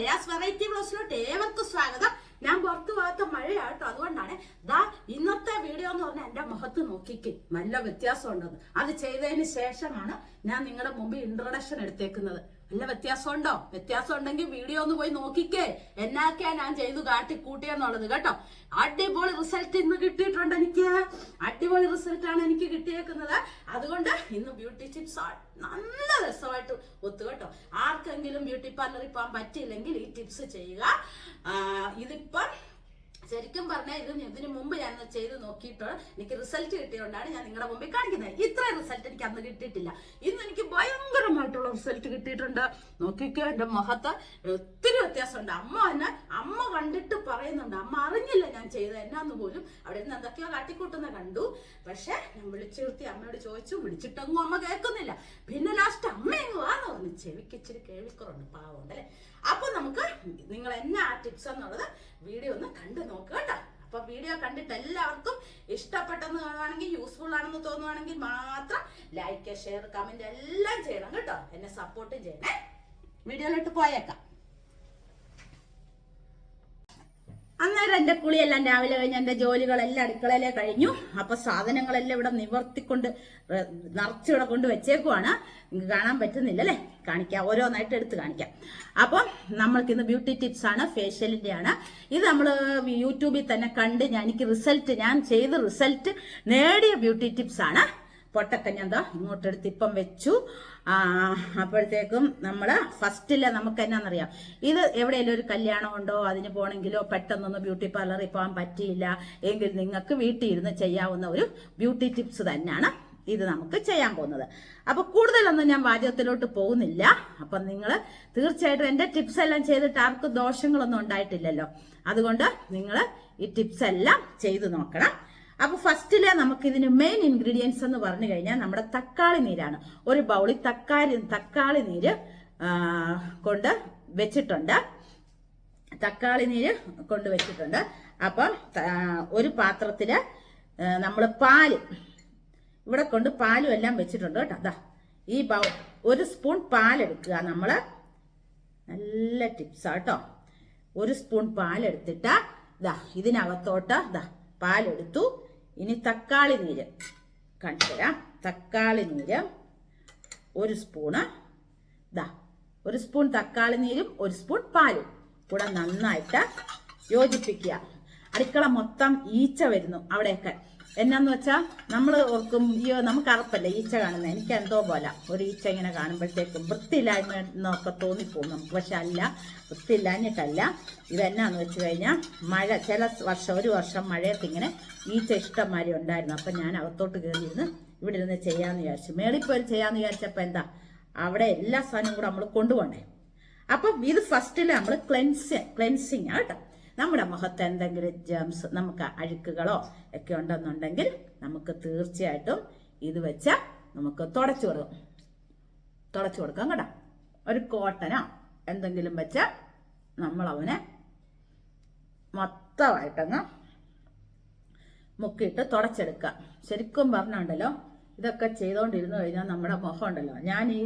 ടെയാസ് variety ബ്ലോസിലോട്ട് ഏവർക്കും സ്വാഗതം. ഞാൻ പുറത്തു പോകാത്ത മഴയാട്ടോ അതുകൊണ്ടാണ് ദാ ഇന്നത്തെ വീഡിയോ എന്ന് പറഞ്ഞാൽ എന്റെ മുഖത്ത് നോക്കിക്ക്. നല്ല വ്യത്യാസം ഉണ്ടെന്ന് അത് ചെയ്തതിന് ശേഷമാണ് ഞാൻ നിങ്ങളുടെ മുമ്പിൽ ഇൻട്രൊഡക്ഷൻ എടുത്തേക്കുന്നത്. നല്ല വ്യത്യാസമുണ്ടോ? വ്യത്യാസം ഉണ്ടെങ്കിൽ വീഡിയോ ഒന്ന് പോയി നോക്കിക്കേ. എന്നാക്കാ ഞാൻ ചെയ്തു കാട്ടി കൂട്ടിയെന്നുള്ളത് കേട്ടോ. അടിപൊളി റിസൾട്ട് ഇന്ന് കിട്ടിയിട്ടുണ്ട് എനിക്ക്. അടിപൊളി റിസൾട്ട് ആണ് എനിക്ക് കിട്ടിയേക്കുന്നത്. അതുകൊണ്ട് ഇന്ന് ബ്യൂട്ടി ടിപ്സ് നല്ല രസമായിട്ട് ഒത്തു കേട്ടോ. ആർക്കെങ്കിലും ബ്യൂട്ടി പാർലറിൽ പോകാൻ പറ്റിയില്ലെങ്കിൽ ഈ ടിപ്സ് ചെയ്യുക. ഇതിപ്പം ശരിക്കും പറഞ്ഞാൽ ഇത് ഇതിനു മുമ്പ് ഞാൻ ചെയ്ത് നോക്കിയിട്ട് എനിക്ക് റിസൾട്ട് കിട്ടിയതുകൊണ്ടാണ് ഞാൻ നിങ്ങളുടെ മുമ്പിൽ കാണിക്കുന്നത്. ഇത്ര റിസൾട്ട് എനിക്ക് അന്ന് കിട്ടിയിട്ടില്ല. ഇന്ന് എനിക്ക് ഭയങ്കരമായിട്ടുള്ള റിസൾട്ട് കിട്ടിയിട്ടുണ്ട്. നോക്കിക്കോ എന്റെ മുഖത്ത് ഒത്തിരി വ്യത്യാസമുണ്ട്. അമ്മ തന്നെ അമ്മ കണ്ടിട്ട് പറയുന്നുണ്ട്. അമ്മ അറിഞ്ഞില്ല ഞാൻ ചെയ്ത എന്നാന്ന് പോലും. അവിടെ നിന്ന് എന്തൊക്കെയോ കാട്ടിക്കൂട്ടുന്ന കണ്ടു. പക്ഷെ ഞാൻ വിളിച്ചു നിർത്തി. അമ്മയോട് ചോദിച്ചു. വിളിച്ചിട്ടങ്ങും അമ്മ കേൾക്കുന്നില്ല. പിന്നെ ലാസ്റ്റ് അമ്മ എങ്ങ് വാന്ന് പറഞ്ഞു ചെവിക്ക് ഇച്ചിരി കേൾക്കുറുണ്ട് പാവമുണ്ട് അല്ലെ അപ്പൊ നമുക്ക് നിങ്ങൾ എന്നാ ടിപ്സ് എന്നുള്ളത് വീഡിയോ ഒന്ന് കണ്ടു നോക്കുക കേട്ടോ. അപ്പൊ വീഡിയോ കണ്ടിട്ട് എല്ലാവർക്കും ഇഷ്ടപ്പെട്ടെന്ന് കാണുവാണെങ്കിൽ യൂസ്ഫുൾ ആണെന്ന് തോന്നുവാണെങ്കിൽ മാത്രം ലൈക്ക് ഷെയർ കമന്റ് എല്ലാം ചെയ്യണം കേട്ടോ. എന്നെ സപ്പോർട്ടും ചെയ്യണേ. വീഡിയോയിലോട്ട് പോയേക്കാം. അന്നേരം എന്റെ കുളിയെല്ലാം രാവിലെ കഴിഞ്ഞ് എന്റെ ജോലികളെല്ലാം അടുക്കളയിലേ കഴിഞ്ഞു. അപ്പൊ സാധനങ്ങളെല്ലാം ഇവിടെ നിവർത്തിക്കൊണ്ട് നിറച്ചിവിടെ കൊണ്ട് വെച്ചേക്കുവാണ്. നിങ്ങൾക്ക് കാണാൻ പറ്റുന്നില്ല അല്ലേ? കാണിക്കാം. ഓരോന്നായിട്ട് എടുത്ത് കാണിക്കാം. അപ്പം നമ്മൾക്ക് ഇന്ന് ബ്യൂട്ടി ടിപ്സ് ആണ് ഫേഷ്യലിന്റെ ആണ്. ഇത് നമ്മൾ യൂട്യൂബിൽ തന്നെ കണ്ട് ഞാൻ എനിക്ക് റിസൾട്ട് ഞാൻ ചെയ്ത റിസൾട്ട് നേടിയ ബ്യൂട്ടി ടിപ്സ് ആണ്. പൊട്ടക്ക ഞാൻ ഇങ്ങോട്ട് ഇങ്ങോട്ടെടുത്ത് ഇപ്പം വെച്ചു. അപ്പോഴത്തേക്കും നമ്മൾ ഫസ്റ്റിൽ നമുക്ക് എന്നാന്നറിയാം? ഇത് എവിടെയെങ്കിലും ഒരു കല്യാണം ഉണ്ടോ അതിന് പോകണമെങ്കിലോ പെട്ടെന്നൊന്ന് ബ്യൂട്ടി പാർലറിൽ പോകാൻ പറ്റിയില്ല എങ്കിൽ നിങ്ങൾക്ക് വീട്ടിൽ ഇരുന്ന് ചെയ്യാവുന്ന ഒരു ബ്യൂട്ടി ടിപ്സ് തന്നെയാണ് ഇത് നമുക്ക് ചെയ്യാൻ പോകുന്നത്. അപ്പൊ കൂടുതലൊന്നും ഞാൻ വാചകത്തിലോട്ട് പോകുന്നില്ല. അപ്പൊ നിങ്ങൾ തീർച്ചയായിട്ടും എന്റെ ടിപ്സ് എല്ലാം ചെയ്തിട്ട് ആർക്കും ദോഷങ്ങളൊന്നും ഉണ്ടായിട്ടില്ലല്ലോ. അതുകൊണ്ട് നിങ്ങൾ ഈ ടിപ്സ് എല്ലാം ചെയ്തു നോക്കണം. അപ്പൊ ഫസ്റ്റിൽ നമുക്ക് ഇതിന് മെയിൻ ഇൻഗ്രീഡിയൻസ് എന്ന് പറഞ്ഞു കഴിഞ്ഞാൽ നമ്മുടെ തക്കാളി നീരാണ്. ഒരു ബൗളിൽ തക്കാളി തക്കാളി നീര് കൊണ്ട് വെച്ചിട്ടുണ്ട്. തക്കാളി നീര് കൊണ്ട് വെച്ചിട്ടുണ്ട്. അപ്പം ഒരു പാത്രത്തിൽ നമ്മൾ പാൽ. ഇവിടെ കൊണ്ട് പാലും എല്ലാം വെച്ചിട്ടുണ്ട് കേട്ടോ. അതാ ഈ ബൗ ഒരു സ്പൂൺ പാലെടുക്കുക നമ്മൾ നല്ല ടിപ്സാ കേട്ടോ. ഒരു സ്പൂൺ പാലെടുത്തിട്ട് ഇതാ ഇതിനകത്തോട്ട് ഇതാ പാലെടുത്തു. ഇനി തക്കാളി നീര് കണ്ടുതരാം തക്കാളി നീര് ഒരു സ്പൂണ് ഇതാ ഒരു സ്പൂൺ തക്കാളി നീരും ഒരു സ്പൂൺ പാലും കൂടെ നന്നായിട്ട് യോജിപ്പിക്കുക. അടുക്കള മൊത്തം ഈച്ച വരുന്നു അവിടെയൊക്കെ. എന്നാന്ന് വെച്ചാ നമ്മൾ ഓർക്കും അയ്യോ നമുക്ക് അറപ്പല്ലേ ഈച്ച കാണുന്നത് എനിക്ക് എന്തോ പോലെ. ഒരു ഈച്ച ഇങ്ങനെ കാണുമ്പോഴത്തേക്കും വൃത്തിയില്ലായ്മ എന്നൊക്കെ തോന്നിപ്പോകും നമുക്ക്. പക്ഷെ അല്ല വൃത്തിയില്ലാഞ്ഞിട്ടല്ല. ഇതെന്നാന്ന് വെച്ച് കഴിഞ്ഞാൽ മഴ ചില വർഷം ഒരു വർഷം മഴയത്ത് ഇങ്ങനെ ഈച്ച ഇഷ്ടംമാതിരി ഉണ്ടായിരുന്നു. അപ്പം ഞാൻ അകത്തോട്ട് കയറിയിരുന്ന് ഇവിടെ ഇരുന്ന് ചെയ്യാമെന്ന് വിചാരിച്ചു. മേളിൽ പോയി ചെയ്യാമെന്ന് വിചാരിച്ചപ്പോൾ എന്താ അവിടെ എല്ലാ സാധനവും കൂടെ നമ്മൾ കൊണ്ടുപോകണ്ടേ. അപ്പം ഇത് ഫസ്റ്റിൽ നമ്മൾ ക്ലെൻസ് ക്ലെൻസിങ് കേട്ടോ. നമ്മുടെ മുഖത്ത് എന്തെങ്കിലും ജംസ് നമുക്ക് അഴുക്കുകളോ ഒക്കെ ഉണ്ടെന്നുണ്ടെങ്കിൽ നമുക്ക് തീർച്ചയായിട്ടും ഇത് വെച്ച് നമുക്ക് തുടച്ചു കൊടുക്കും തുടച്ചു കൊടുക്കാം കേട്ടോ. ഒരു കോട്ടനോ എന്തെങ്കിലും വെച്ച് നമ്മൾ അവനെ മൊത്തമായിട്ടങ്ങ് മുക്കിയിട്ട് തുടച്ചെടുക്കുക. ശരിക്കും പറഞ്ഞുണ്ടല്ലോ ഇതൊക്കെ ചെയ്തുകൊണ്ടിരുന്നു കഴിഞ്ഞാൽ നമ്മുടെ മുഖം ഉണ്ടല്ലോ. ഞാൻ ഈ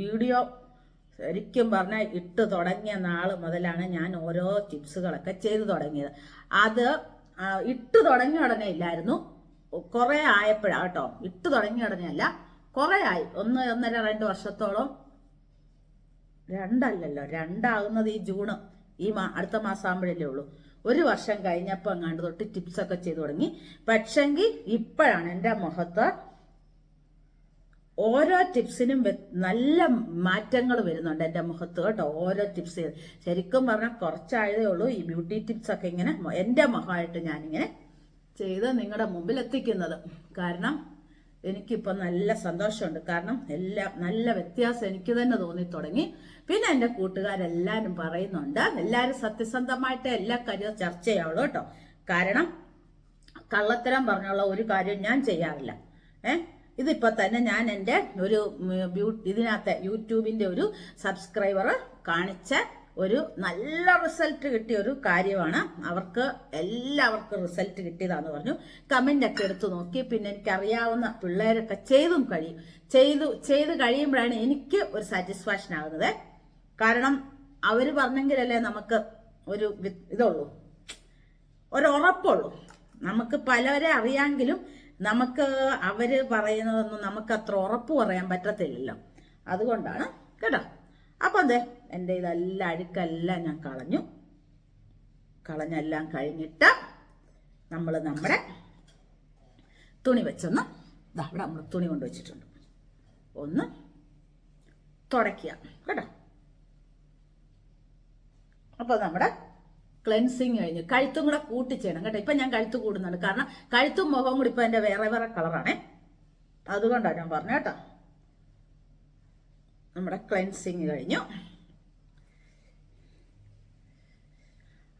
വീഡിയോ ശരിക്കും പറഞ്ഞാൽ ഇട്ട് തുടങ്ങിയ നാൾ മുതലാണ് ഞാൻ ഓരോ ടിപ്സുകളൊക്കെ ചെയ്തു തുടങ്ങിയത്. അത് ഇട്ട് തുടങ്ങിയ ഉടനെ ഇല്ലായിരുന്നു. കുറെ ആയപ്പോഴാണ് കേട്ടോ. ഇട്ട് തുടങ്ങിയ ഉടനെയല്ല കുറെ ആയി. ഒന്ന് ഒന്നര രണ്ട് വർഷത്തോളം. രണ്ടല്ലല്ലോ രണ്ടാകുന്നത് ഈ ജൂണ് ഈ മാ അടുത്ത മാസം ആകുമ്പോഴല്ലേ ഉള്ളൂ. ഒരു വർഷം കഴിഞ്ഞപ്പോൾ അങ്ങാണ്ട് തൊട്ട് ടിപ്സ് ഒക്കെ ചെയ്തു തുടങ്ങി. പക്ഷെങ്കിൽ ഇപ്പോഴാണ് എന്റെ മുഖത്ത് ഓരോ ടിപ്സിനും നല്ല മാറ്റങ്ങൾ വരുന്നുണ്ട് എന്റെ മുഖത്ത് കേട്ടോ ഓരോ ടിപ്സ് ശരിക്കും പറഞ്ഞാൽ കുറച്ചായതേ ഉള്ളൂ. ഈ ബ്യൂട്ടി ടിപ്സ് ഒക്കെ ഇങ്ങനെ എന്റെ മുഖമായിട്ട് ഞാനിങ്ങനെ ചെയ്ത് നിങ്ങളുടെ മുമ്പിൽ എത്തിക്കുന്നത് കാരണം എനിക്കിപ്പോൾ നല്ല സന്തോഷമുണ്ട്. കാരണം എല്ലാം നല്ല വ്യത്യാസം എനിക്ക് തന്നെ തോന്നി തുടങ്ങി. പിന്നെ എന്റെ കൂട്ടുകാരെല്ലാവരും പറയുന്നുണ്ട് എല്ലാവരും സത്യസന്ധമായിട്ട് എല്ലാ കാര്യവും ചർച്ച ചെയ്യാവുള്ളൂ കേട്ടോ. കാരണം കള്ളത്തരം പറഞ്ഞുള്ള ഒരു കാര്യം ഞാൻ ചെയ്യാറില്ല. ഏ? ഇതിപ്പോ തന്നെ ഞാൻ എന്റെ ഒരു ബ്യൂട്ടി ബ്യൂ- ഇതിനകത്ത് യൂട്യൂബിന്റെ ഒരു സബ്സ്ക്രൈബർ കാണിച്ച ഒരു നല്ല റിസൾട്ട് കിട്ടിയ ഒരു കാര്യമാണ്. അവർക്ക് എല്ലാവർക്കും റിസൾട്ട് കിട്ടിയതാന്ന് പറഞ്ഞു. കമന്റ് ഒക്കെ എടുത്തു നോക്കി. പിന്നെ എനിക്കറിയാവുന്ന പിള്ളേരൊക്കെ ചെയ്തും കഴിയും. ചെയ്തു ചെയ്ത് കഴിയുമ്പോഴാണ് എനിക്ക് ഒരു സാറ്റിസ്ഫാക്ഷൻ ആകുന്നത്. കാരണം അവർ പറഞ്ഞെങ്കിലല്ലേ നമുക്ക് ഒരു ഇതുള്ളൂ. ഒരു ഉറപ്പുള്ളൂ. നമുക്ക് പലവരെ അറിയാമെങ്കിലും നമുക്ക് അവർ പറയുന്നതൊന്നും നമുക്ക് അത്ര ഉറപ്പ് പറയാൻ പറ്റത്തില്ലല്ലോ. അതുകൊണ്ടാണ് കേട്ടോ. അപ്പൊ അതെ എന്റെ ഇതെല്ലാം അഴുക്കെല്ലാം ഞാൻ കളഞ്ഞു. കളഞ്ഞെല്ലാം കഴിഞ്ഞിട്ട് നമ്മൾ നമ്മുടെ തുണി വെച്ചൊന്ന് ദാ ഇവിടെ നമ്മൾ തുണി കൊണ്ട് വെച്ചിട്ടുണ്ട്. ഒന്ന് തുടയ്ക്കുക. കേട്ടോ. അപ്പോൾ നമ്മുടെ ക്ലെൻസിങ് കഴിഞ്ഞു. കഴുത്തും കൂടെ കൂട്ടി ചെയ്യണം കേട്ടോ. ഇപ്പൊ ഞാൻ കഴുത്ത് കൂടുന്നുണ്ട്. കാരണം കഴുത്തും മുഖവും കൂടി ഇപ്പൊ എന്റെ വേറെ വേറെ കളറാണേ. അതുകൊണ്ടാണ് ഞാൻ പറഞ്ഞു കേട്ടോ. നമ്മുടെ ക്ലെൻസിങ് കഴിഞ്ഞു.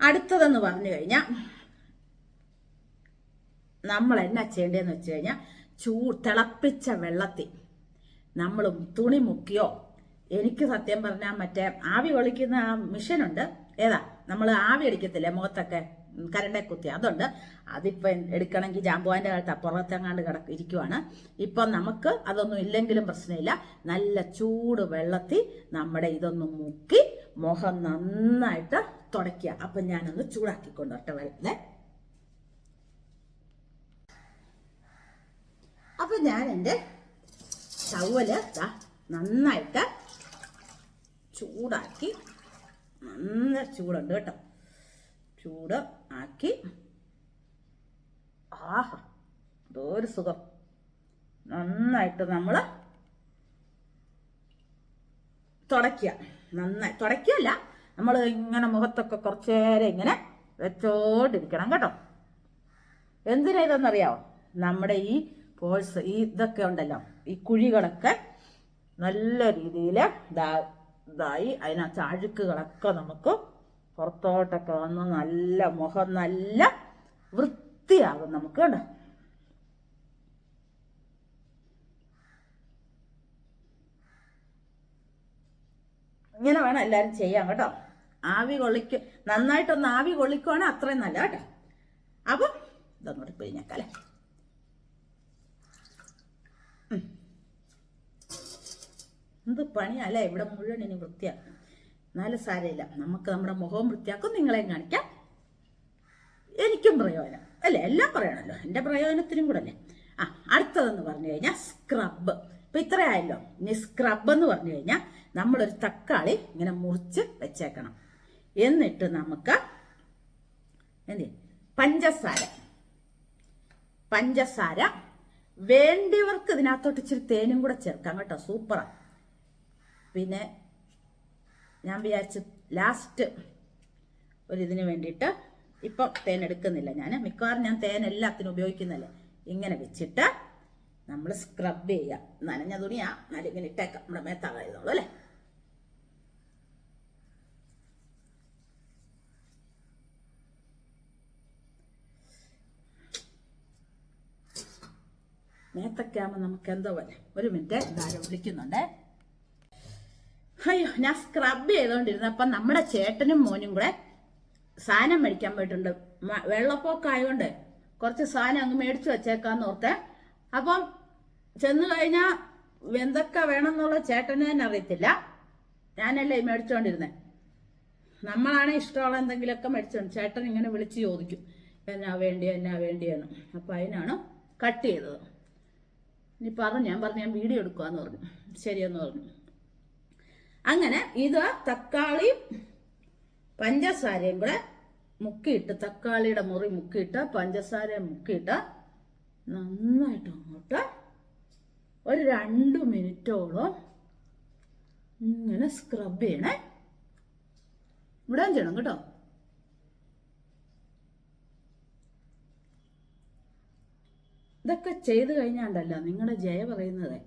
അടുത്തതെന്ന് പറഞ്ഞു കഴിഞ്ഞാൽ നമ്മൾ എന്നാ ചെയ്യേണ്ടതെന്ന് വെച്ച് കഴിഞ്ഞാൽ ചൂ തിളപ്പിച്ച വെള്ളത്തിൽ നമ്മൾ തുണി മുക്കിയോ? എനിക്ക് സത്യം പറഞ്ഞാൽ മറ്റേ ആവി ഒളിക്കുന്ന ആ മിഷനുണ്ട് ഏതാ? നമ്മൾ ആവി അടിക്കത്തില്ലേ? മുഖത്തൊക്കെ കരണ്ടെ കുത്തി. അതുണ്ട്. അതിപ്പം എടുക്കണമെങ്കിൽ ജാമ്പുവാന്റെ കാലത്ത് അപ്പുറത്തെങ്ങാണ്ട് കിടക്ക ഇരിക്കുവാണ്. ഇപ്പം നമുക്ക് അതൊന്നും ഇല്ലെങ്കിലും പ്രശ്നമില്ല. നല്ല ചൂട് വെള്ളത്തിൽ നമ്മുടെ ഇതൊന്ന് മുക്കി മുഖം നന്നായിട്ട് തുടയ്ക്കുക. അപ്പം ഞാനൊന്ന് ചൂടാക്കിക്കൊണ്ട് കൊണ്ടോട്ടെ വെള്ളത്തെ അപ്പൊ ഞാൻ എന്റെ ടവൽ നന്നായിട്ട് ചൂടാക്കി നല്ല ചൂടുണ്ട് കേട്ടോ. ചൂട് ആക്കി. ആഹാ ഒരു സുഖം. നന്നായിട്ട് നമ്മൾ തുടയ്ക്കുക. നന്നായി. തുടയ്ക്കുകയല്ല നമ്മൾ ഇങ്ങനെ മുഖത്തൊക്കെ കുറച്ച് നേരം ഇങ്ങനെ വെച്ചോണ്ടിരിക്കണം കേട്ടോ. എന്തിനാ ഇതെന്നറിയാവോ? നമ്മുടെ ഈ പോഴ്സ് ഈ ഇതൊക്കെ ഉണ്ടല്ലോ ഈ കുഴികളൊക്കെ നല്ല രീതിയിൽ ഇതായി. അതിനകത്ത് അഴുക്കുകളൊക്കെ നമുക്ക് പുറത്തോട്ടൊക്കെ വന്ന് നല്ല മുഖം നല്ല വൃത്തിയാകും നമുക്ക് കേട്ടോ ഇങ്ങനെ വേണം എല്ലാവരും ചെയ്യാൻ കേട്ടോ. ആവി കൊള്ളിക്ക് നന്നായിട്ടൊന്ന് ആവി കൊള്ളിക്കുവാണെങ്കിൽ അത്രയും നല്ല കേട്ടോ. അപ്പം ഇതൊന്നുകൂടി പിഴിഞ്ഞേക്കാല്ലേ എന്ത് പണിയല്ലേ ഇവിടെ മുഴുവൻ ഇനി വൃത്തിയാക്കും എന്നാലും സാരമില്ല. നമുക്ക് നമ്മുടെ മുഖവും വൃത്തിയാക്കും. നിങ്ങളെയും കാണിക്കാം. എനിക്കും പ്രയോജനം. അല്ലേ? എല്ലാം പറയണമല്ലോ എന്റെ പ്രയോജനത്തിനും കൂടെ അല്ലേ? ആ അടുത്തതെന്ന് പറഞ്ഞു കഴിഞ്ഞാൽ സ്ക്രബ് ഇപ്പൊ ഇത്രയായല്ലോ ഇനി സ്ക്രബ് എന്ന് പറഞ്ഞു കഴിഞ്ഞാൽ നമ്മളൊരു തക്കാളി ഇങ്ങനെ മുറിച്ച് വെച്ചേക്കണം. എന്നിട്ട് നമുക്ക് എന്ത്? പഞ്ചസാര. പഞ്ചസാര വേണ്ടിയവർക്ക് ഇതിനകത്തോട്ട് ഇച്ചിരി തേനും കൂടെ ചേർക്കാം കേട്ടോ. സൂപ്പറാ. പിന്നെ ഞാൻ വിചാരിച്ചു ലാസ്റ്റ് ഒരു ഇതിന് വേണ്ടിയിട്ട് ഇപ്പം തേൻ എടുക്കുന്നില്ല ഞാൻ മിക്കവാറും ഞാൻ തേൻ എല്ലാത്തിനും ഉപയോഗിക്കുന്നില്ല ഇങ്ങനെ വെച്ചിട്ട് നമ്മൾ സ്ക്രബ് ചെയ്യാം. നനഞ്ഞ തുണിയാ. എന്നാലും ഇങ്ങനെ ഇട്ടേക്കാം. നമ്മുടെ മേത്താകായതുള്ളൂ അല്ലേ? മേത്തൊക്കെ ആകുമ്പോൾ നമുക്ക് എന്തോ പോലെ. ഒരു മിനിറ്റ്. ഇതാരും വിളിക്കുന്നുണ്ടേ. അയ്യോ ഞാൻ സ്ക്രബ് ചെയ്തോണ്ടിരുന്ന. അപ്പൊ നമ്മുടെ ചേട്ടനും മോനും കൂടെ സാധനം മേടിക്കാൻ പോയിട്ടുണ്ട്. വെള്ളപ്പൊക്കമായതുകൊണ്ട് കുറച്ച് സാധനം അങ്ങ് മേടിച്ചു വെച്ചേക്കാന്ന് ഓർത്തെ. അപ്പം ചെന്ന് കഴിഞ്ഞാൽ എന്തൊക്കെ വേണമെന്നുള്ള ചേട്ടനെ തന്നെ അറിയത്തില്ല. ഞാനല്ലേ മേടിച്ചുകൊണ്ടിരുന്നത് നമ്മളാണ് ഇഷ്ടമുള്ള എന്തെങ്കിലുമൊക്കെ മേടിച്ചോണ്ട് ചേട്ടൻ ഇങ്ങനെ വിളിച്ച് ചോദിക്കും. എന്നാ വേണ്ടി എന്നാ വേണ്ടിയെന്ന്. അപ്പം അതിനാണ് കട്ട് ചെയ്തത്. ഇനി പറഞ്ഞു ഞാൻ പറഞ്ഞു ഞാൻ വീഡിയോ എടുക്കുവാന്ന് പറഞ്ഞു. ശരിയെന്ന് പറഞ്ഞു. അങ്ങനെ ഇത് തക്കാളി പഞ്ചസാരയും കൂടെ മുക്കിയിട്ട് തക്കാളിയുടെ മുറി മുക്കിയിട്ട് പഞ്ചസാര മുക്കിയിട്ട് നന്നായിട്ട് അങ്ങോട്ട് ഒരു രണ്ട് മിനിറ്റോളം ഇങ്ങനെ സ്ക്രബ് ചെയ്യണേ. ഇവിടെ ചെയ്യണം കേട്ടോ. ഇതൊക്കെ ചെയ്ത് കഴിഞ്ഞാണ്ടല്ല നിങ്ങളുടെ ജയ പറയുന്നത്.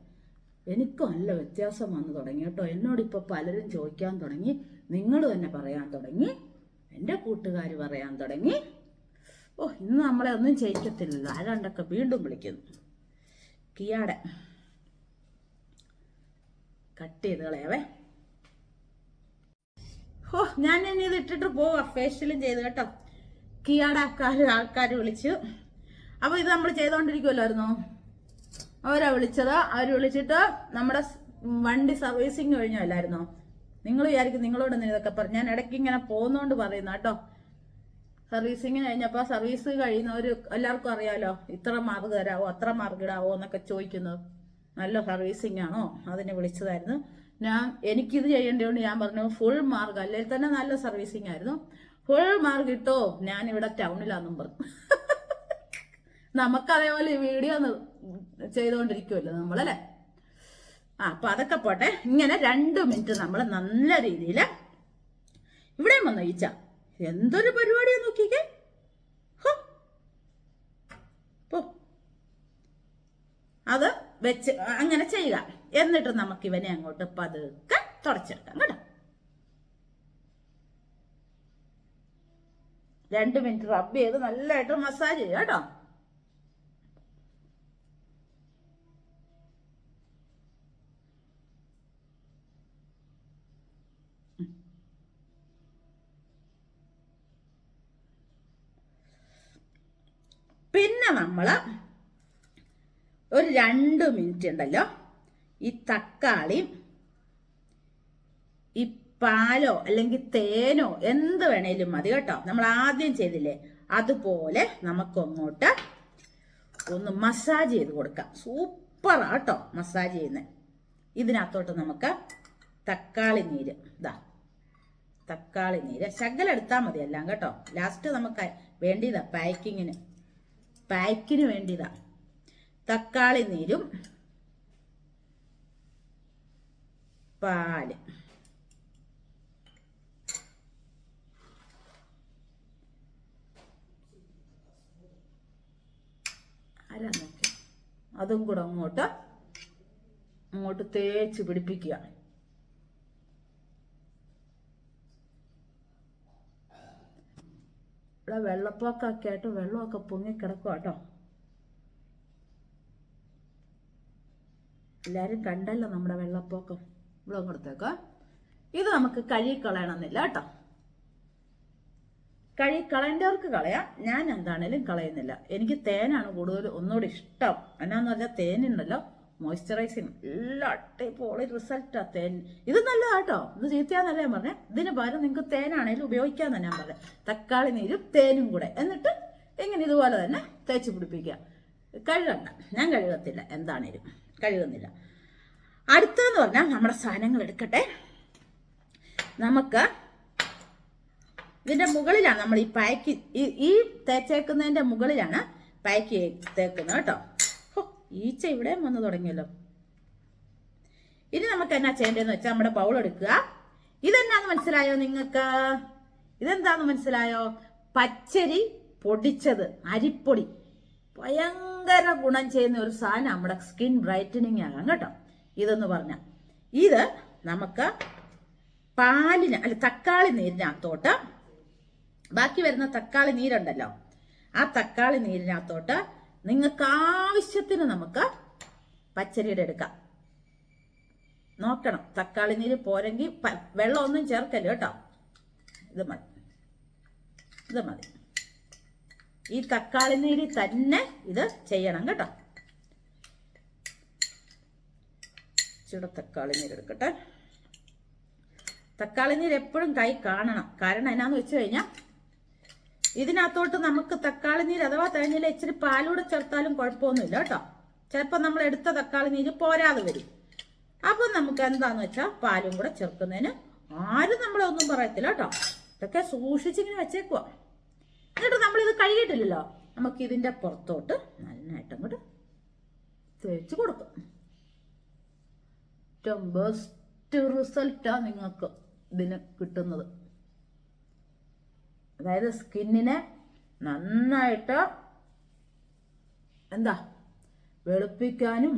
എനിക്കും നല്ല വ്യത്യാസം വന്നു തുടങ്ങി കേട്ടോ. എന്നോടിപ്പോൾ പലരും ചോദിക്കാൻ തുടങ്ങി. നിങ്ങൾ തന്നെ പറയാൻ തുടങ്ങി. എന്റെ കൂട്ടുകാർ പറയാൻ തുടങ്ങി. ഓ ഇന്ന് നമ്മളെ ഒന്നും ചെയ്യിക്കത്തില്ലല്ലോ. ആരാണ്ടൊക്കെ വീണ്ടും വിളിക്കുന്നു. കിയാടെ. കട്ട് ചെയ്ത് കളയാവേ. ഓ ഞാൻ ഇനി ഇത് ഇട്ടിട്ട് പോവാ. ഫേഷ്യലും ചെയ്ത് കേട്ടോ. കിയാടെ ആൾക്കാർ ആൾക്കാർ വിളിച്ചു. അപ്പോൾ ഇത് നമ്മൾ ചെയ്തുകൊണ്ടിരിക്കുമല്ലായിരുന്നോ അവരാ വിളിച്ചത്. അവർ വിളിച്ചിട്ട് നമ്മുടെ വണ്ടി സർവീസിങ് കഴിഞ്ഞല്ലായിരുന്നോ നിങ്ങൾ വിചാരിക്കും നിങ്ങളോട് ഇതൊക്കെ പറഞ്ഞു? ഞാൻ ഇടയ്ക്ക് ഇങ്ങനെ പോകുന്നോണ്ട് പറയുന്ന കേട്ടോ. സർവീസിങ് കഴിഞ്ഞപ്പോൾ സർവീസ് കഴിയുന്നവർ എല്ലാവർക്കും അറിയാലോ. ഇത്ര മാർക്ക് തരാവോ അത്ര മാർക്ക് ഇടാവോ എന്നൊക്കെ ചോദിക്കുന്നത്. നല്ല സർവീസിങ് ആണോ? അതിന് വിളിച്ചതായിരുന്നു. ഞാൻ എനിക്കിത് ചെയ്യേണ്ടതുകൊണ്ട് ഞാൻ പറഞ്ഞു ഫുൾ മാർക്ക് അല്ലെങ്കിൽ തന്നെ നല്ല സർവീസിങ് ആയിരുന്നു. ഫുൾ മാർക്ക് ഞാൻ ഇവിടെ ടൗണിലാന്നും പറഞ്ഞു. നമുക്ക് അതേപോലെ വീഡിയോ ചെയ്തുകൊണ്ടിരിക്കുമല്ലോ നമ്മളല്ലേ? ആ അപ്പൊ അതൊക്കെ പോട്ടെ. ഇങ്ങനെ രണ്ട് മിനിറ്റ് നമ്മൾ നല്ല രീതിയിൽ ഇവിടെ വന്ന് ഈച്ച എന്തൊരു പരിപാടിയാ നോക്കിക്കേ. അത് വെച്ച് അങ്ങനെ ചെയ്യുക. എന്നിട്ട് നമുക്ക് ഇവനെ അങ്ങോട്ട് പതുക്കെ തുടച്ചെടുക്കാം കേട്ടോ. രണ്ട് മിനിറ്റ് റബ്ബ് ചെയ്ത് നല്ലതായിട്ട് മസാജ് ചെയ്യുക കേട്ടോ. പിന്നെ നമ്മൾ ഒരു രണ്ട് മിനിറ്റ് ഉണ്ടല്ലോ. ഈ തക്കാളി ഈ പാലോ അല്ലെങ്കിൽ തേനോ എന്ത് വേണേലും മതി കേട്ടോ. നമ്മൾ ആദ്യം ചെയ്തില്ലേ? അതുപോലെ നമുക്കൊങ്ങോട്ട് ഒന്ന് മസാജ് ചെയ്ത് കൊടുക്കാം. സൂപ്പർ കേട്ടോ മസാജ് ചെയ്യുന്നത് ഇതിനകത്തോട്ട് നമുക്ക് തക്കാളി നീര്. ഇതാ തക്കാളി നീര്. ശകലെടുത്താൽ മതി എല്ലാം കേട്ടോ. ലാസ്റ്റ് നമുക്ക് വേണ്ടിയതാ പാക്കിങ്ങിന്. പാക്കിന് വേണ്ടിയതാണ് തക്കാളി നീരും പാൽ. അതും കൂടെ അങ്ങോട്ട് അങ്ങോട്ട് തേച്ച് പിടിപ്പിക്കുക. ഇവിടെ വെള്ളപ്പൊക്കൊക്കെ ആയിട്ട് വെള്ളമൊക്കെ പൊങ്ങിക്കിടക്കും കേട്ടോ. എല്ലാരും കണ്ടല്ലോ നമ്മുടെ വെള്ളപ്പൊക്കം. ഇവിടെ കൊടുത്തേക്ക. ഇത് നമുക്ക് കഴുകിക്കളയണമെന്നില്ല കേട്ടോ. കഴി കളയേണ്ടവർക്ക് കളയാം. ഞാൻ എന്താണേലും കളയുന്നില്ല. എനിക്ക് തേനാണ് കൂടുതൽ ഒന്നുകൂടി ഇഷ്ടം. എന്നാന്ന് പറഞ്ഞാൽ തേനുണ്ടല്ലോ മോയ്സ്ചറൈസിങ് എല്ലാ അടിപൊളി റിസൾട്ടാ തേൻ. ഇത് നല്ലതാ കേട്ടോ ഇത് ചീത്തയാന്നല്ല ഞാൻ പറഞ്ഞേ. ഇതിന് പകരം നിങ്ങൾക്ക് തേനാണേലും ഉപയോഗിക്കാന്ന് ഞാൻ പറഞ്ഞത് തക്കാളി നീരും തേനും കൂടെ. എന്നിട്ട് ഇങ്ങനെ ഇതുപോലെ തന്നെ തേച്ച് പിടിപ്പിക്കുക. കഴുകണ്ട. ഞാൻ കഴുകത്തില്ല. എന്താണേലും. കഴുകുന്നില്ല. അടുത്തതെന്ന് പറഞ്ഞാൽ നമ്മുടെ സാധനങ്ങൾ എടുക്കട്ടെ. നമുക്ക് ഇതിന്റെ മുകളിലാണ് നമ്മൾ ഈ പാക്ക് ഈ തേച്ചേക്കുന്നതിന്റെ മുകളിലാണ് പാക്ക് തേക്കുന്നത് കേട്ടോ ഈച്ച ഇവിടെ വന്നു തുടങ്ങിയല്ലോ. ഇനി നമുക്ക് എന്നാ ചെയ്യേണ്ടതെന്ന് വെച്ചാൽ നമ്മുടെ ബൗൾ എടുക്കുക. ഇതെന്നാന്ന് മനസ്സിലായോ നിങ്ങൾക്ക്? ഇതെന്താന്ന് മനസ്സിലായോ? പച്ചരി പൊടിച്ചത് അരിപ്പൊടി. ഭയങ്കര ഗുണം ചെയ്യുന്ന ഒരു സാധനം നമ്മുടെ സ്കിൻ ബ്രൈറ്റനിങ് ആകാം കേട്ടോ. ഇതെന്ന് പറഞ്ഞ. ഇത് നമുക്ക് പാലിന് അല്ല തക്കാളി നീരിനകത്തോട്ട് ബാക്കി വരുന്ന തക്കാളി നീരുണ്ടല്ലോ ആ തക്കാളി നീരിനകത്തോട്ട് നിങ്ങൾക്ക് ആവശ്യത്തിന് നമുക്ക് പച്ചരിയുടെ എടുക്കാം. നോക്കണം. തക്കാളി നീര് പോരെങ്കിൽ വെള്ളമൊന്നും ചേർക്കല്ലോ കേട്ടോ? ഇത് മതി. ഇത് മതി. ഈ തക്കാളി നീര് തന്നെ ഇത് ചെയ്യണം കേട്ടോ. ചുട തക്കാളി നീര് എടുക്കട്ടെ. തക്കാളി നീര് എപ്പോഴും കൈ കാണണം. കാരണം എന്നാന്ന് വെച്ച് കഴിഞ്ഞാൽ ഇതിനകത്തോട്ട് നമുക്ക് തക്കാളി നീര് അഥവാ തേങ്ങയിൽ ഇച്ചിരി പാലൂടെ ചേർത്താലും കുഴപ്പമൊന്നുമില്ല കേട്ടോ. ചിലപ്പോൾ നമ്മൾ എടുത്ത തക്കാളി നീര് പോരാതെ വരും. അപ്പം നമുക്ക് എന്താന്ന് വെച്ചാൽ പാലും കൂടെ ചേർക്കുന്നതിന് ആരും നമ്മളെ ഒന്നും പറയത്തില്ല കേട്ടോ. ഇതൊക്കെ സൂക്ഷിച്ചിങ്ങനെ വെച്ചേക്കുക എന്നിട്ട് നമ്മളിത് കഴുകിയിട്ടില്ലല്ലോ. നമുക്ക് ഇതിന്റെ പുറത്തോട്ട് നന്നായിട്ട് അങ്ങോട്ട് തേച്ച് കൊടുക്കും. ഏറ്റവും ബെസ്റ്റ് റിസൾട്ടാ നിങ്ങൾക്ക് ഇതിന് കിട്ടുന്നത്. അതായത് സ്കിന്നിനെ നന്നായിട്ട് എന്താ വെളുപ്പിക്കാനും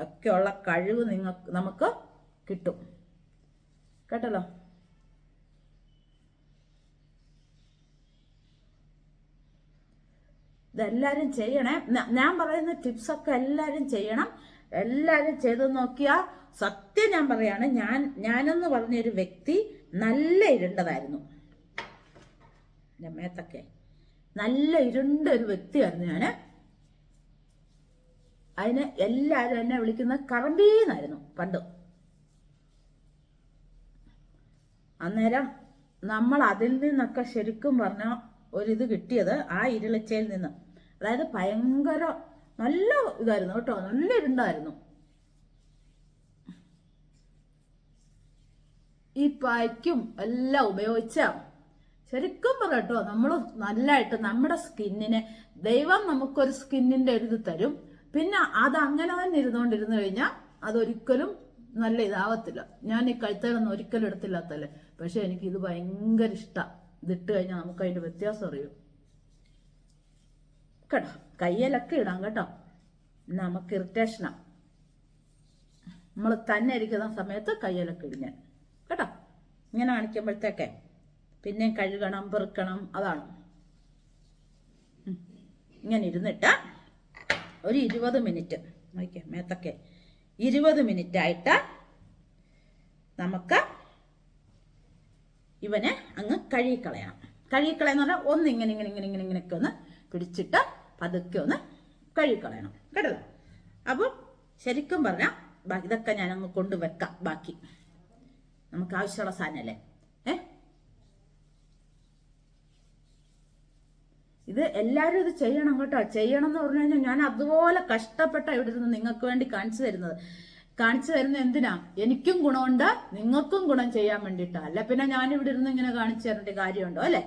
ഒക്കെയുള്ള കഴിവ് നിങ്ങൾക്ക് നമുക്ക് കിട്ടും. കേട്ടല്ലോ? ഇതെല്ലാരും ചെയ്യണേ. ഞാൻ പറയുന്ന ടിപ്സ് ഒക്കെ എല്ലാരും ചെയ്യണം. എല്ലാരും ചെയ്ത് നോക്കിയാ സത്യം ഞാൻ പറയാണ്. ഞാൻ ഞാനെന്ന് പറഞ്ഞൊരു വ്യക്തി നല്ല ഇരുണ്ടതായിരുന്നു. എന്റെ നല്ല ഇരുണ്ട ഒരു വ്യക്തിയായിരുന്നു ഞാൻ അതിന് എല്ലാവരും എന്നെ വിളിക്കുന്ന കറമ്പീന്നായിരുന്നു പണ്ട്. അന്നേരം നമ്മൾ അതിൽ നിന്നൊക്കെ ശരിക്കും പറഞ്ഞ ഒരിത് കിട്ടിയത് ആ ഇരുളച്ചയിൽ നിന്ന്. അതായത് ഭയങ്കര നല്ല ഇതായിരുന്നു കേട്ടോ നല്ല ഇരുണ്ടായിരുന്നു. ഈ പൈക്കും എല്ലാം ഉപയോഗിച്ച ശരിക്കും പറയട്ടോ നമ്മൾ നല്ലതായിട്ട് നമ്മുടെ സ്കിന്നിനെ ദൈവം നമുക്കൊരു സ്കിന്നിന്റെ ഒരു ഇത് തരും. പിന്നെ അത് അങ്ങനെ തന്നെ ഇരുന്നുകൊണ്ടിരുന്നു കഴിഞ്ഞാൽ അതൊരിക്കലും നല്ല ഇതാവത്തില്ല. ഞാൻ ഈ കഴുത്തലൊന്നും ഒരിക്കലും എടുത്തില്ലാത്തല്ലേ പക്ഷെ എനിക്ക് ഇത് ഭയങ്കര ഇഷ്ടമാണ് ഇതിട്ട് കഴിഞ്ഞാൽ നമുക്ക് അതിന്റെ വ്യത്യാസം അറിയും. കേട്ടോ കയ്യിലൊക്കെ ഇടാം കേട്ടോ. നമുക്ക് ഇറിറ്റേഷനാ. നമ്മൾ തന്നെ ഇരിക്കുന്ന സമയത്ത് കയ്യിലൊക്കെ ഇടിഞ്ഞാൽ കേട്ടോ? ഇങ്ങനെ കാണിക്കുമ്പോഴത്തേക്കെ പിന്നെ കഴുകണം പെറുക്കണം അതാണ്. ഇങ്ങനെ ഇരുന്നിട്ട് ഒരു ഇരുപത് മിനിറ്റ് നോക്കിയ മേത്തൊക്കെ. ഇരുപത് മിനിറ്റ് ആയിട്ട് നമുക്ക് ഇവനെ അങ്ങ് കഴുകിക്കളയണം. കഴുകിക്കളയെന്ന് പറഞ്ഞാൽ ഒന്ന് ഇങ്ങനെ ഇങ്ങനെ ഇങ്ങനെ ഇങ്ങനെ ഇങ്ങനെയൊക്കെ ഒന്ന് പിടിച്ചിട്ട് പതുക്കെ ഒന്ന് കഴുകിക്കളയണം. കേട്ടോ അപ്പം ശരിക്കും പറഞ്ഞാൽ ഇതൊക്കെ ഞാൻ അങ്ങ് കൊണ്ടുവെക്കാം ബാക്കി. നമുക്ക് ആവശ്യമുള്ള സാധനമല്ലേ? ഏ? ഇത് എല്ലാവരും ഇത് ചെയ്യണം കേട്ടോ. ചെയ്യണം എന്ന് പറഞ്ഞു കഴിഞ്ഞാൽ ഞാൻ അതുപോലെ കഷ്ടപ്പെട്ട ഇവിടെ നിന്ന് നിങ്ങൾക്ക് വേണ്ടി കാണിച്ചു തരുന്നത്. കാണിച്ചു തരുന്നത് എന്തിനാ? എനിക്കും ഗുണമുണ്ട് നിങ്ങൾക്കും ഗുണം ചെയ്യാൻ വേണ്ടിയിട്ടാ. അല്ല പിന്നെ ഞാൻ ഇവിടെ ഇരുന്ന് ഇങ്ങനെ കാണിച്ചു തരേണ്ട കാര്യമുണ്ടോ അല്ലെ?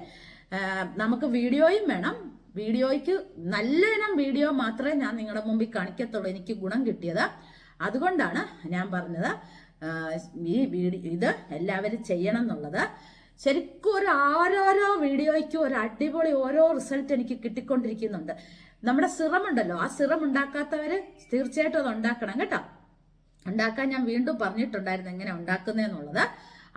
നമുക്ക് വീഡിയോയും വേണം. വീഡിയോയ്ക്ക് നല്ല ഇനം വീഡിയോ മാത്രമേ ഞാൻ നിങ്ങളുടെ മുമ്പിൽ കാണിക്കത്തുള്ളൂ. എനിക്ക് ഗുണം കിട്ടിയത്. അതുകൊണ്ടാണ് ഞാൻ പറഞ്ഞത്. ഈ വീഡിയോ ഇത് എല്ലാവരും ചെയ്യണം എന്നുള്ളത്. ശരിക്കും ഒരു ഓരോരോ വീഡിയോയ്ക്കും ഒരു അടിപൊളി ഓരോ റിസൾട്ട് എനിക്ക് കിട്ടിക്കൊണ്ടിരിക്കുന്നുണ്ട്. നമ്മുടെ സിറം ഉണ്ടല്ലോ ആ സിറം ഉണ്ടാക്കാത്തവർ തീർച്ചയായിട്ടും അത് ഉണ്ടാക്കണം കേട്ടോ. ഉണ്ടാക്കാൻ ഞാൻ വീണ്ടും പറഞ്ഞിട്ടുണ്ടായിരുന്നു എങ്ങനെ ഉണ്ടാക്കുന്നതെന്നുള്ളത്.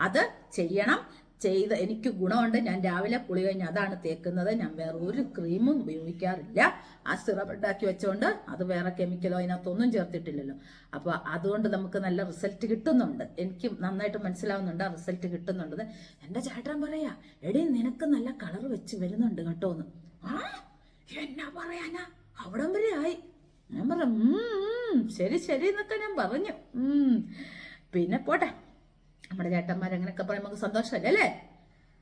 അത് ചെയ്യണം. ചെയ്ത് എനിക്ക് ഗുണമുണ്ട്. ഞാൻ രാവിലെ കുളി കഴിഞ്ഞ് അതാണ് തേക്കുന്നത്. ഞാൻ വേറെ ഒരു ക്രീമും ഉപയോഗിക്കാറില്ല. ആ സിറപ്പ് ഉണ്ടാക്കി വെച്ചുകൊണ്ട് അത് വേറെ കെമിക്കലോ അതിനകത്തൊന്നും ചേർത്തിട്ടില്ലല്ലോ. അപ്പോൾ അതുകൊണ്ട് നമുക്ക് നല്ല റിസൾട്ട് കിട്ടുന്നുണ്ട്. എനിക്ക് നന്നായിട്ട് മനസ്സിലാവുന്നുണ്ട് ആ റിസൾട്ട് കിട്ടുന്നുണ്ട്. എന്റെ ചേട്ടൻ പറയാ എടി നിനക്ക് നല്ല കളർ വെച്ച് വരുന്നുണ്ട് കേട്ടോ എന്ന്. ആ? എന്നാ പറയാനാ? അവിടം വരെ ആയി. ഞാൻ പറഞ്ഞു "ഉം, ഉം, ശരി ശരി എന്നൊക്കെ ഞാൻ പറഞ്ഞു. പിന്നെ പോട്ടെ. നമ്മുടെ ചേട്ടന്മാർ അങ്ങനെയൊക്കെ പറയുമ്പോൾ നമുക്ക് സന്തോഷമല്ലേ അല്ലേ?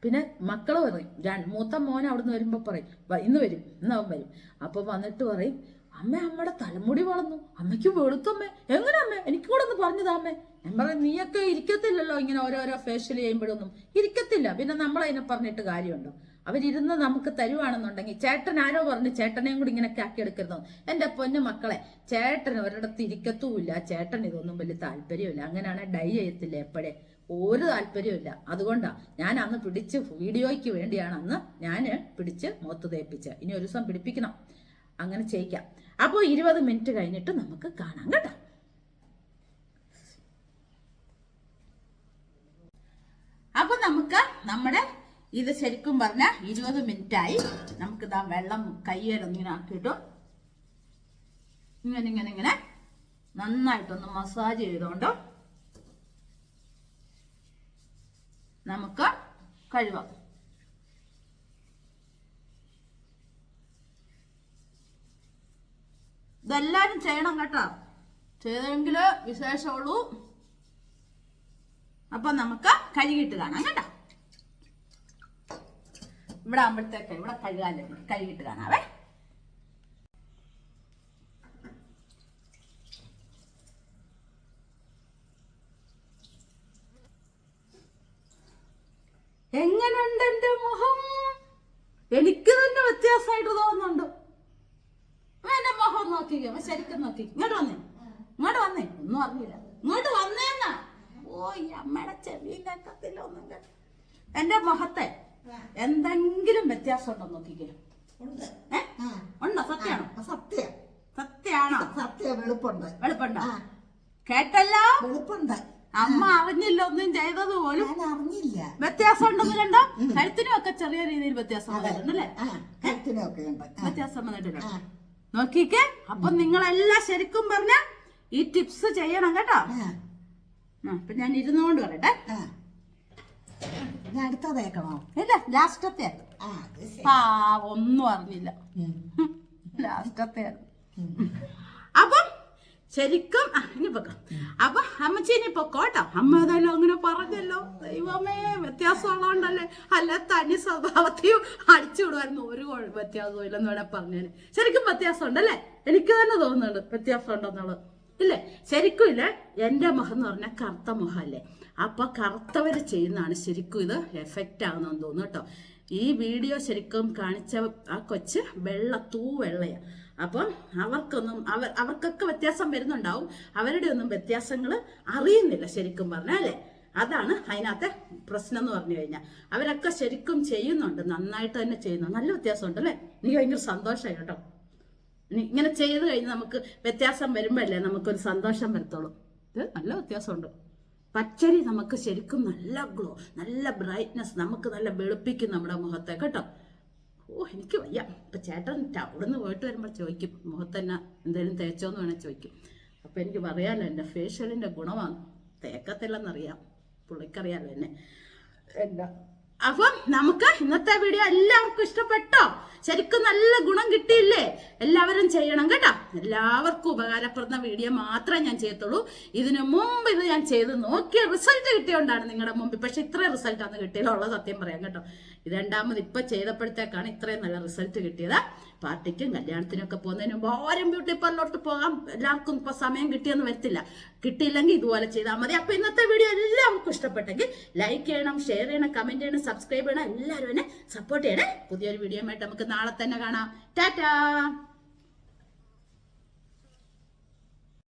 പിന്നെ മക്കൾ പറയും മൂത്ത മോൻ അവിടുന്ന് വരുമ്പോൾ പറയും "വാ, ഇന്ന് വരും ഇന്ന് അവൻ വരും. അപ്പോൾ വന്നിട്ട് പറയും അമ്മ അമ്മയുടെ തലമുടി വളർന്നു അമ്മയ്ക്ക് വെളുത്തമ്മേ എങ്ങനെ അമ്മ? എനിക്ക് കൂടെ ഒന്ന് പറഞ്ഞതാ അമ്മേ. ഞാൻ പറയും നീയൊക്കെ ഇരിക്കത്തില്ലല്ലോ ഇങ്ങനെ ഓരോരോ ഫേഷ്യൽ ചെയ്യുമ്പോഴൊന്നും. ഇരിക്കത്തില്ല പിന്നെ നമ്മൾ അതിനെ പറഞ്ഞിട്ട് കാര്യമുണ്ടോ? അവരിരുന്ന് നമുക്ക് തരുവാണെന്നുണ്ടെങ്കിൽ ചേട്ടൻ ആരോ പറഞ്ഞ് ചേട്ടനെയും കൂടി ഇങ്ങനെയൊക്കെ ആക്കി എടുക്കരുതോ എന്റെ പൊന്നു മക്കളെ ചേട്ടൻ ഒരിടത്ത് ഇരിക്കത്തുമില്ല ചേട്ടൻ ഇതൊന്നും വലിയ താല്പര്യമില്ല അങ്ങനെയാണ് ഡൈ ചെയ്യത്തില്ല എപ്പോഴേ? ഒരു താല്പര്യമില്ല അതുകൊണ്ടാണ് ഞാൻ അന്ന് പിടിച്ച് വീഡിയോയ്ക്ക് വേണ്ടിയാണ് അന്ന് ഞാൻ പിടിച്ച് മുഖത്ത് തേപ്പിച്ചത്. ഇനി ഒരു ദിവസം പിടിപ്പിക്കണം. അങ്ങനെ ചെയ്യിക്കാം. അപ്പോൾ ഇരുപത് മിനിറ്റ് കഴിഞ്ഞിട്ട് നമുക്ക് കാണാം കേട്ടോ. അപ്പൊ നമുക്ക് നമ്മുടെ ഇത് ശരിക്കും പറഞ്ഞ ഇരുപത് മിനിറ്റായി. നമുക്ക് ഇതാ വെള്ളം കയ്യേലൊന്നിങ്ങനെ ആക്കിയിട്ടു. ഇങ്ങനെ ഇങ്ങനെ ഇങ്ങനെ. നന്നായിട്ടൊന്ന് മസാജ് ചെയ്തോണ്ട് നമുക്ക് കഴുകാം. ഇതെല്ലാരും ചെയ്യണം കേട്ടോ. ചെയ്തെങ്കിൽ വിശേഷമുള്ളൂ. അപ്പൊ നമുക്ക് കഴുകിയിട്ട് കാണാം കേട്ടോ. ഇവിടെ ആകുമ്പോഴത്തേക്ക് ഇവിടെ കഴുകാല്ലേ കഴുകിയിട്ട് കാണാവേ. എങ്ങനുണ്ട് എന്റെ മുഖം? എനിക്ക് തന്നെ വ്യത്യാസമായിട്ട് തോന്നുന്നുണ്ട്. എന്റെ മുഖം നോക്കിക്കോ അപ്പൊ ശരിക്കും നോക്കി. ഇങ്ങോട്ട് വന്നേ. ഇങ്ങോട്ട് വന്നേ. ഒന്നും അറിയില്ല. ഇങ്ങോട്ട് വന്നേന്നാ. ഓ ഈ അമ്മയുടെ ചെവിയും കേൾക്കത്തില്ല ഒന്നും കേട്ടോ. എന്റെ മുഖത്തെ എന്തെങ്കിലും വ്യത്യാസം ഉണ്ടോ നോക്കിക്കേ. ഉണ്ട്. ഏ? ആ. ഉണ്ടോ? സത്യമാണോ? സത്യ സത്യം. സത്യാണോ സത്യം. വെളുപ്പുണ്ട്. വെളുപ്പുണ്ടോ? കേട്ടല്ലോ? വെളുപ്പുണ്ട്. അമ്മ അറിഞ്ഞില്ല ഒന്നും ചെയ്തത് പോലും. ഞാൻ അറിഞ്ഞില്ല. വ്യത്യാസം ഉണ്ടെന്ന് കണ്ടോ? കഴുത്തിനും ഒക്കെ ചെറിയ രീതിയിൽ വ്യത്യാസം വന്നിട്ടുണ്ടല്ലേ കഴുത്തിനൊക്കെ വ്യത്യാസം വന്നിട്ടുണ്ട് ആ, നോക്കിക്കേ. അപ്പൊ നിങ്ങളെല്ലാം ശരിക്കും പറഞ്ഞ ഈ ടിപ്സ് ചെയ്യണം കേട്ടോ. അപ്പൊ ഞാൻ ഇരുന്നുകൊണ്ട് പറയട്ടെ. ഇല്ല ലാസ്റ്റത്തെ. ഒന്നും അറിഞ്ഞില്ല. ലാസ്റ്റത്തെ. അപ്പം ശരിക്കും ഇനി പൊക്കാം അപ്പൊ അമ്മച്ചി ഇനി പൊക്കോട്ടോ. അമ്മ ഏതായാലും അങ്ങനെ പറഞ്ഞല്ലോ. ദൈവമേ വ്യത്യാസം വ്യത്യാസം ഉള്ളതുകൊണ്ടല്ലേ അല്ല തനി സ്വഭാവത്തെയും അടിച്ചു വിടുമായിരുന്നു. ഒരു വ്യത്യാസവും ഇല്ലെന്ന് വേണേ പറഞ്ഞേനെ. ശരിക്കും വ്യത്യാസം ഉണ്ടല്ലേ എനിക്ക് തന്നെ തോന്നുന്നുണ്ട് വ്യത്യാസം ഉണ്ടെന്നുള്ളത് ഇല്ലേ? ശരിക്കും ഇല്ലേ? എന്റെ മുഖം എന്ന് പറഞ്ഞാൽ കറുത്ത മുഖമല്ലേ. അപ്പൊ കറുത്തവര് ചെയ്യുന്നതാണ് ശരിക്കും ഇത് എഫക്റ്റ് ആകുന്നെന്ന് തോന്നുന്നു കേട്ടോ. ഈ വീഡിയോ ശരിക്കും കാണിച്ച ആ കൊച്ച് വെള്ള തൂ വെള്ളയാ. അപ്പം അവർക്കൊന്നും അവർ അവർക്കൊക്കെ വ്യത്യാസം വരുന്നുണ്ടാവും. അവരുടെ ഒന്നും വ്യത്യാസങ്ങൾ അറിയുന്നില്ല ശരിക്കും പറഞ്ഞാൽ അല്ലേ? അതാണ് അതിനകത്തെ പ്രശ്നം എന്ന് പറഞ്ഞു കഴിഞ്ഞാൽ അവരൊക്കെ ശരിക്കും ചെയ്യുന്നുണ്ട്. നന്നായിട്ട് തന്നെ ചെയ്യുന്നു. നല്ല വ്യത്യാസമുണ്ട് അല്ലേ? എനിക്ക് ഭയങ്കര സന്തോഷമായി കേട്ടോ. ഇങ്ങനെ ചെയ്ത് കഴിഞ്ഞ് നമുക്ക് വ്യത്യാസം വരുമ്പോഴല്ലേ നമുക്കൊരു സന്തോഷം വരത്തുള്ളൂ. ഇത് നല്ല വ്യത്യാസമുണ്ട്. പച്ചരി നമുക്ക് ശരിക്കും നല്ല ഗ്ലോ നല്ല ബ്രൈറ്റ്നസ് നമുക്ക് നല്ല വെളുപ്പിക്കും നമ്മുടെ മുഖത്തെ കേട്ടോ? ഓ എനിക്ക് വയ്യ. ഇപ്പം ചേട്ടൻ അവിടെ നിന്ന് പോയിട്ട് വരുമ്പോൾ ചോദിക്കും മുഖത്ത് തന്നെ എന്തെങ്കിലും തേച്ചോന്ന് വേണേൽ ചോദിക്കും. അപ്പോൾ എനിക്ക് പറയാമല്ലോ എന്റെ ഫേഷ്യലിന്റെ ഗുണമാണ്. തേക്കത്തില്ലെന്നറിയാം. പുള്ളിക്കറിയാമല്ലോ എന്നെ. എന്താ അപ്പം നമുക്ക് ഇന്നത്തെ വീഡിയോ എല്ലാവർക്കും ഇഷ്ടപ്പെട്ടോ? ശരിക്കും നല്ല ഗുണം കിട്ടിയില്ലേ? എല്ലാവരും ചെയ്യണം കേട്ടോ? എല്ലാവർക്കും ഉപകാരപ്പെടുന്ന വീഡിയോ മാത്രമേ ഞാൻ ചെയ്യത്തുള്ളൂ. ഇതിനു മുമ്പ് ഇത് ഞാൻ ചെയ്ത് നോക്കിയ റിസൾട്ട് കിട്ടിയോണ്ടാണ് നിങ്ങളുടെ മുമ്പിൽ. പക്ഷെ ഇത്ര റിസൾട്ട് ആണ് കിട്ടിയുള്ളത് സത്യം പറയാം കേട്ടോ. ഇത് രണ്ടാമത് ഇപ്പൊ ചെയ്തപ്പോഴത്തേക്കാണ് ഇത്രയും നല്ല റിസൾട്ട് കിട്ടിയത്. പാർട്ടിക്കും കല്യാണത്തിനും ഒക്കെ പോകുന്നതിന് മുമ്പ് ഓരോ ബ്യൂട്ടി പാർലറിലോട്ട് പോകാം എല്ലാവർക്കും ഇപ്പൊ സമയം കിട്ടിയെന്ന് വരത്തില്ല. കിട്ടിയില്ലെങ്കിൽ ഇതുപോലെ ചെയ്താൽ മതി. അപ്പൊ ഇന്നത്തെ വീഡിയോ എല്ലാവർക്കും ഇഷ്ടപ്പെട്ടെങ്കിൽ ലൈക്ക് ചെയ്യണം ഷെയർ ചെയ്യണം കമന്റ് ചെയ്യണം സബ്സ്ക്രൈബ് ചെയ്യണം. എല്ലാവരും എന്നെ സപ്പോർട്ട് ചെയ്യണേ. പുതിയൊരു വീഡിയോ ആയിട്ട് നമുക്ക് നാളെ തന്നെ കാണാം. ടാറ്റാ!